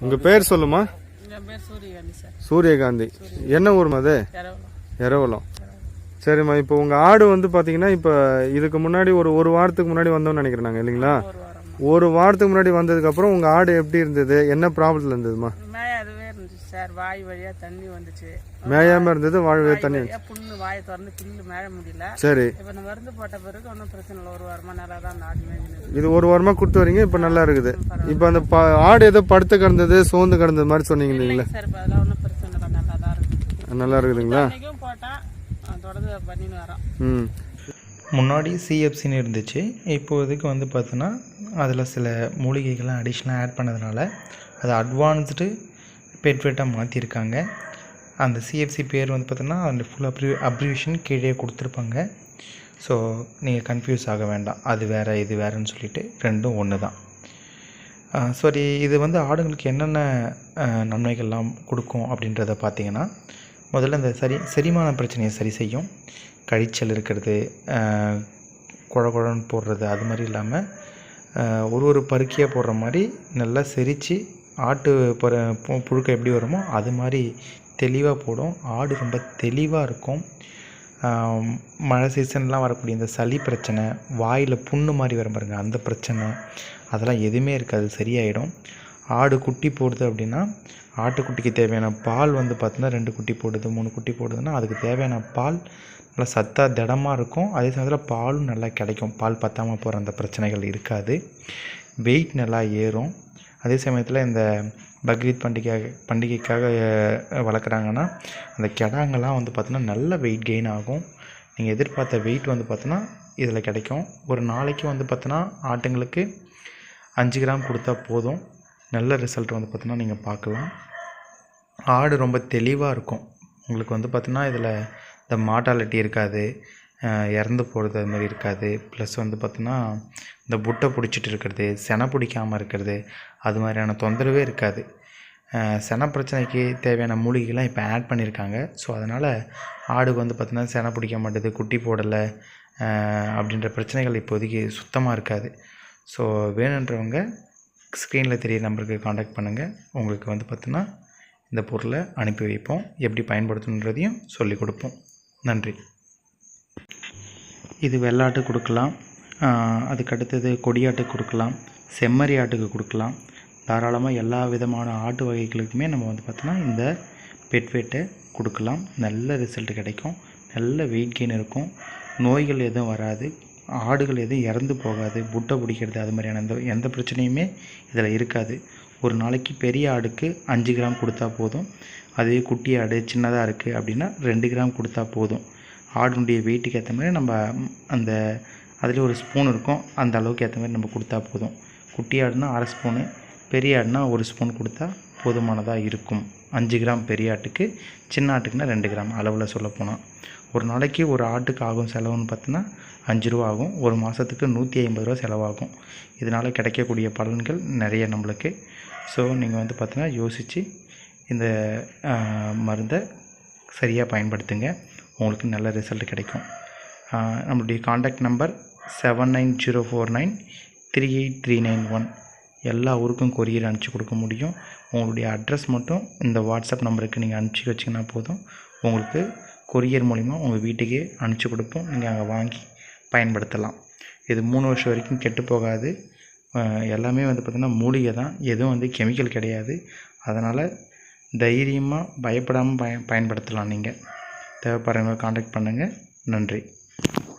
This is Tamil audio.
உங்கள் பேர் சொல்லுமா? சூரியகாந்தி சார். சூரியகாந்தி. என்ன ஊர்மா அது? இரவலம் சரிம்மா இப்போ உங்கள் ஆடு வந்து பார்த்தீங்கன்னா இப்போ இதுக்கு முன்னாடி ஒரு ஒரு வாரத்துக்கு முன்னாடி வந்தோம்னு நினைக்கிறேன் நாங்கள் இல்லைங்களா? ஒரு வாரத்துக்கு முன்னாடி வந்ததுக்கப்புறம் உங்கள் ஆடு எப்படி இருந்தது? என்ன ப்ராப்ளத்தில் இருந்ததுமா சார் வாய் வழியா தண்ணி வந்துச்சு. மேயாமல் இருந்தது வாய் தண்ணி வழியா புண்ணு வாயை திறந்து பில்லு மேய முடியல. சரி. இப்போ இந்த மருந்து போட்ட பிறகு ஒன்றும் பிரச்சனை இல்லை. ஒரு வாரமா நல்லா தான் ஆடு இது ஒரு வாரமாக கொடுத்து வரீங்க இப்போ நல்லா இருக்குது. இப்போ அந்த ப ஆடு ஏதோ படுத்து கிடந்தது சோர்ந்து கிடந்தது மாதிரி சொன்னீங்க இல்லைங்களா? சார் இப்போ அதெல்லாம் ஒன்றும் பிரச்சனை இல்லை. நல்லா தான் இருக்கு. நல்லா இருக்குதுங்களா? போட்டால் தொடர்ந்து பண்ணின்னு வரோம் ம். முன்னாடி சிஎஃப்சின்னு இருந்துச்சு. இப்போதைக்கு வந்து பார்த்தோன்னா அதில் சில மூலிகைகள்லாம் அடிஷ்னலாக ஆட் பண்ணதுனால அது அட்வான்ஸ்டு பெட்வெட்டாக மாற்றிருக்காங்க அந்த சிஎஃப்சி பேர் வந்து பார்த்தோன்னா அந்த ஃபுல் அப்ரி அப்ரிவேஷன் கீழே கொடுத்துருப்பாங்க. ஸோ நீங்கள் கன்ஃபியூஸ் ஆக வேண்டாம். அது வேறு இது வேறுன்னு சொல்லிட்டு ரெண்டும் ஒன்று தான் சரி இது வந்து ஆடுங்களுக்கு என்னென்ன நன்மைகள்லாம் கொடுக்கும் அப்படின்றத பார்த்தீங்கன்னா முதல்ல இந்த சரி செரிமான பிரச்சனையை சரி செய்யும். கழிச்சல் இருக்கிறது குழ குழன்னு போடுறது அது மாதிரி இல்லாமல் ஒரு ஒரு பருக்கியாக போடுற மாதிரி நல்லா செரித்து ஆட்டு போகிற பு- எப்படி வருமோ அது மாதிரி தெளிவாக போடும். ஆடு ரொம்ப தெளிவாக இருக்கும். மழை சீசன்லாம் வரக்கூடிய இந்த சளி பிரச்சனை வாயில் புண்ணு மாதிரி வரும் பாருங்கள் அந்த பிரச்சனை அதெல்லாம் எதுவுமே இருக்காது சரியாயிடும். ஆடு குட்டி போடுது அப்படின்னா ஆட்டுக்குட்டிக்கு தேவையான பால் வந்து பார்த்தீங்கன்னா ரெண்டு குட்டி போடுது மூணு குட்டி போடுதுன்னா அதுக்கு தேவையான பால் நல்லா சத்தாக திடமாக இருக்கும். அதே சமயத்தில் பாலும் நல்லா கிடைக்கும். பால் பத்தாமல் போகிற அந்த பிரச்சனைகள் இருக்காது. வெயிட் நல்லா ஏறும். அதே சமயத்தில் இந்த பக்ரீத் பண்டிகை பண்டிகைக்காக வளர்க்குறாங்கன்னா அந்த கிடாங்கெல்லாம் வந்து பார்த்தீங்கன்னா நல்ல வெயிட் கெயின் ஆகும். நீங்கள் எதிர்பார்த்த வெயிட் வந்து பார்த்தோன்னா இதில் கிடைக்கும். ஒரு நாளைக்கு வந்து பார்த்தோன்னா ஆட்டுங்களுக்கு அஞ்சு கிராம் கொடுத்தா போதும். நல்ல ரிசல்ட் வந்து பார்த்தோன்னா நீங்கள் பார்க்கலாம். ஆடு ரொம்ப தெளிவாக இருக்கும். உங்களுக்கு வந்து பார்த்தோன்னா இதில் இந்த மார்ட்டாலிட்டி இருக்காது. இறந்து போகிறது அது மாதிரி இருக்காது. ப்ளஸ் வந்து பார்த்தோன்னா இந்த புட்டை பிடிச்சிட்டு இருக்கிறது செனை பிடிக்காமல் இருக்கிறது அது மாதிரியான தொந்தரவே இருக்காது. செனை பிரச்சனைக்கு தேவையான மூலிகைலாம் இப்போ ஆட் பண்ணியிருக்காங்க ஸோ அதனால் ஆடுக்கு வந்து பார்த்திங்கன்னா செனை பிடிக்க மாட்டேது குட்டி போடலை அப்படின்ற பிரச்சனைகள் இப்போதைக்கு சுத்தமாக இருக்காது. ஸோ வேணுன்றவங்க ஸ்க்ரீனில் தெரிய நம்பருக்கு காண்டாக்ட் பண்ணுங்கள் உங்களுக்கு வந்து பார்த்தோன்னா இந்த பொருளை அனுப்பி வைப்போம். எப்படி பயன்படுத்தணுன்றதையும் சொல்லிக் கொடுப்போம். நன்றி. இது வெள்ளாட்டு கொடுக்கலாம். அதுக்கடுத்தது அதுக்கு அடுத்தது கொடியாட்டுக்கு கொடுக்கலாம். செம்மறி ஆட்டுக்கு கொடுக்கலாம். தாராளமாக எல்லா விதமான ஆட்டு வகைகளுக்குமே நம்ம வந்து பார்த்தோன்னா இந்த பெட்வேட்டை கொடுக்கலாம். நல்ல ரிசல்ட் கிடைக்கும். நல்ல வெயிட் கெயின் இருக்கும். நோய்கள் எதுவும் வராது. ஆடுகள் எதுவும் இறந்து போகாது. புட்டை பிடிக்கிறது அது மாதிரியான எந்த எந்த பிரச்சனையுமே இதில் இருக்காது. ஒரு நாளைக்கு பெரிய ஆடுக்கு அஞ்சு கிராம் கொடுத்தா போதும். அதே குட்டி ஆடு சின்னதாக இருக்குது அப்படின்னா ரெண்டு கிராம் கொடுத்தா போதும். ஆடுனுடைய வெயிட்டுக்கு ஏற்ற மாதிரி நம்ம அந்த அதில் ஒரு ஸ்பூன் இருக்கும். அந்த அளவுக்கு ஏற்ற மாதிரி நம்ம கொடுத்தா போதும். குட்டி ஆடுனா அரை ஸ்பூனு பெரிய ஆடுனா ஒரு ஸ்பூன் கொடுத்தா போதுமானதாக இருக்கும். அஞ்சு கிராம் பெரிய ஆட்டுக்கு சின்ன ஆட்டுக்குன்னா ரெண்டு கிராம் அளவில் சொல்லப்போனால் ஒரு நாளைக்கு ஒரு ஆட்டுக்கு ஆகும் செலவுன்னு பார்த்தோன்னா அஞ்சு ரூபா ஆகும். ஒரு மாதத்துக்கு நூற்றி ஐம்பது ரூபா செலவாகும். இதனால் கிடைக்கக்கூடிய பலன்கள் நிறைய நம்மளுக்கு. ஸோ நீங்கள் வந்து பார்த்தீங்கன்னா யோசித்து இந்த மருந்தை சரியாக பயன்படுத்துங்க. உங்களுக்கு நல்ல ரிசல்ட் கிடைக்கும். நம்மளுடைய contact number seven nine zero four nine three eight three nine one எல்லா ஊருக்கும் கொரியர் அனுப்பிச்சி கொடுக்க முடியும். உங்களுடைய அட்ரஸ் மட்டும் இந்த வாட்ஸ்அப் நம்பருக்கு நீங்கள் அனுப்பிச்சி வச்சிங்கன்னா போதும். உங்களுக்கு கொரியர் மூலிமா உங்கள் வீட்டுக்கே அனுப்பிச்சி கொடுப்போம். நீங்கள் அங்கே வாங்கி பயன்படுத்தலாம். இது மூணு வருஷம் வரைக்கும் கெட்டு போகாது. எல்லாமே வந்து பார்த்திங்கன்னா மூலிகை தான். எதுவும் வந்து கெமிக்கல் கிடையாது. அதனால் தைரியமாக பயப்படாமல் பய பயன்படுத்தலாம் நீங்கள் தேவைப்படுறவங்க காண்டாக்ட் பண்ணுங்கள் நன்றி.